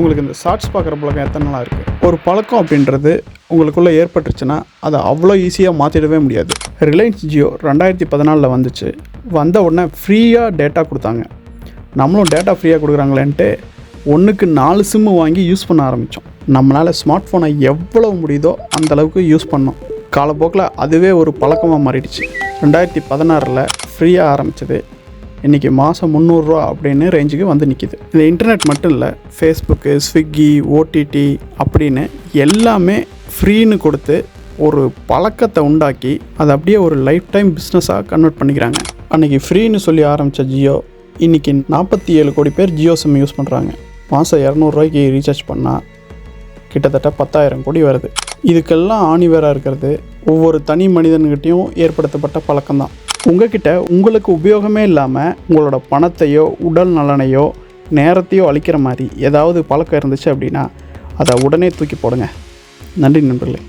உங்களுக்கு இந்த ஷார்ட்ஸ் பார்க்குற பழக்கம் எத்தனை நாளாக இருக்குது ஒரு பழக்கம் அப்படின்றது உங்களுக்குள்ளே ஏற்பட்டுருச்சுன்னா அதை அவ்வளோ ஈஸியாக மாற்றிடவே முடியாது. ரிலையன்ஸ் ஜியோ ரெண்டாயிரத்தி பதினாலில் வந்துச்சு. வந்த உடனே ஃப்ரீயாக டேட்டா கொடுத்தாங்க. நம்மளும் டேட்டா ஃப்ரீயாக கொடுக்குறாங்களேன்ட்டு ஒன்றுக்கு நாலு சிம்மு வாங்கி யூஸ் பண்ண ஆரம்பித்தோம் நம்மளால் ஸ்மார்ட் ஃபோனை எவ்வளோ முடியுதோ அந்தளவுக்கு யூஸ் பண்ணோம். காலப்போக்கில் அதுவே ஒரு பழக்கமாக மாறிடுச்சு. ரெண்டாயிரத்தி பதினாறில் ஃப்ரீயாக ஆரம்பிச்சது. இன்றைக்கி மாதம் முந்நூறுரூவா அப்படின்னு ரேஞ்சுக்கு வந்து நிற்கிது இந்த இன்டர்நெட் மட்டும் இல்லை ஃபேஸ்புக்கு ஸ்விக்கி ஓடிடி அப்படின்னு எல்லாமே ஃப்ரீன்னு கொடுத்து ஒரு பழக்கத்தை உண்டாக்கி அதை அப்படியே ஒரு லைஃப் டைம் பிஸ்னஸாக கன்வெர்ட் பண்ணிக்கிறாங்க. அன்றைக்கி ஃப்ரீன்னு சொல்லி ஆரம்பித்த ஜியோ இன்றைக்கி நாற்பத்தி ஏழு கோடி பேர் ஜியோ சிம் யூஸ் பண்ணுறாங்க மாதம் இரநூறுவாய்க்கு ரீசார்ஜ் பண்ணால் கிட்டத்தட்ட பத்தாயிரம் கோடி வருது. இதுக்கெல்லாம் ஆணிவேராக இருக்கிறது ஒவ்வொரு தனி மனிதன்கிட்டையும் ஏற்படுத்தப்பட்ட பழக்கம்தான். உங்ககிட்ட உங்களுக்கு உபயோகமே இல்லாமல் உங்களோட பணத்தையோ உடல் நலனையோ நேரத்தையோ அழிக்கிற மாதிரி ஏதாவது பழக்கம் இருந்துச்சு அப்படின்னா அதை உடனே தூக்கி போடுங்க. நன்றி நண்பர்களே.